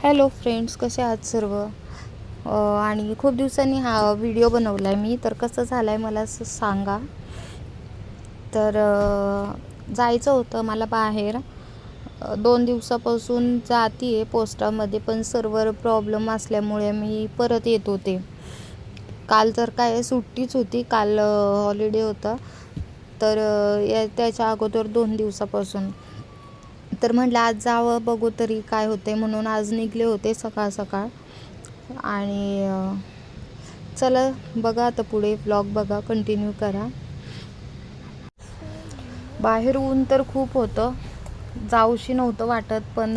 Hello friends कसे आहात सर्व? आणि खूप दिवसांनी हा व्हिडिओ बनवला आहे मी. तर कसं झालं आहे मला सांगा. तर जायचं होतं मला बाहेर. दोन दिवसापासून जाती आहे पोस्टामध्ये पण सर्वर प्रॉब्लेम असल्यामुळे मी परत येत होते. काल तर काय सुट्टीच होती. काल हॉलिडे होता. तर या त्याच्या अगोदर दोन दिवसापासून. तर म्हटलं आज जावं बघू तरी काय होते म्हणून आज निघले होते सकाळ सकाळ. आणि चला बघा आता पुढे ब्लॉग बघा कंटिन्यू करा. बाहेर ऊन तर खूप होतं. जाऊशी नव्हतं वाटत पण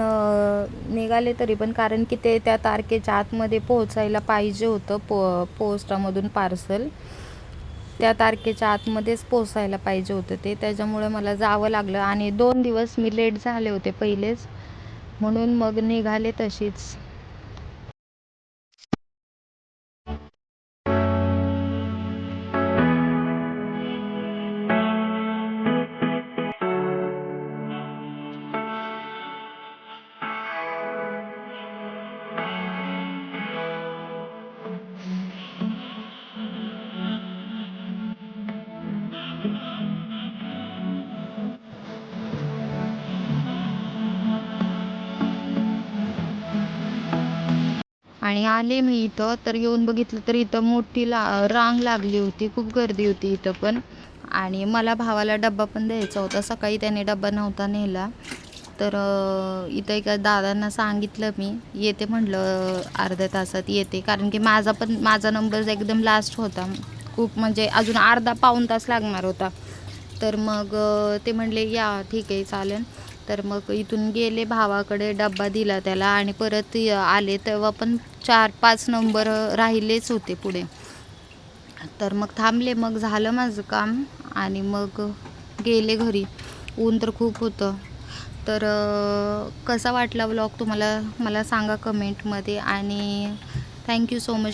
निघाले तरी पण. कारण की ते त्या तारखेच्या आतमध्ये पोहोचायला पाहिजे होतं पो पोस्टामधून पार्सल. त्या तारखेच्या आतमध्येच पोचायला पाहिजे होतं ते. त्याच्यामुळे मला जावं लागलं. आणि दोन दिवस मी लेट झाले होते पहिलेच. म्हणून मग निघाले तशीच. आणि आले मी इथं. तर येऊन बघितलं तर इथं मोठी ला रांग लागली होती. खूप गर्दी होती इथं पण. आणि मला भावाला डब्बा पण द्यायचा होता. सकाळी त्याने डब्बा नव्हता नेला. तर इथं एका दादांना सांगितलं मी येते म्हटलं अर्ध्या तासात येते. कारण की माझा पण माझा नंबर एकदम लास्ट होता. खूप म्हणजे अजून अर्धा पाऊण तास लागणार होता. तर मग ते म्हणले या ठीक आहे चालेल. तर मग इथून गेले भावाकडे डब्बा दिला त्याला. आणि परत आले तेव्हा पण चार पाच नंबर राहिलेच होते पुढे. तर मग थांबले मग झालं माझं काम आणि मग गेले घरी. ऊन तर खूप होतं. तर कसा वाटला व्लॉग तुम्हाला? मला सांगा कमेंटमध्ये आणि थँक्यू सो मच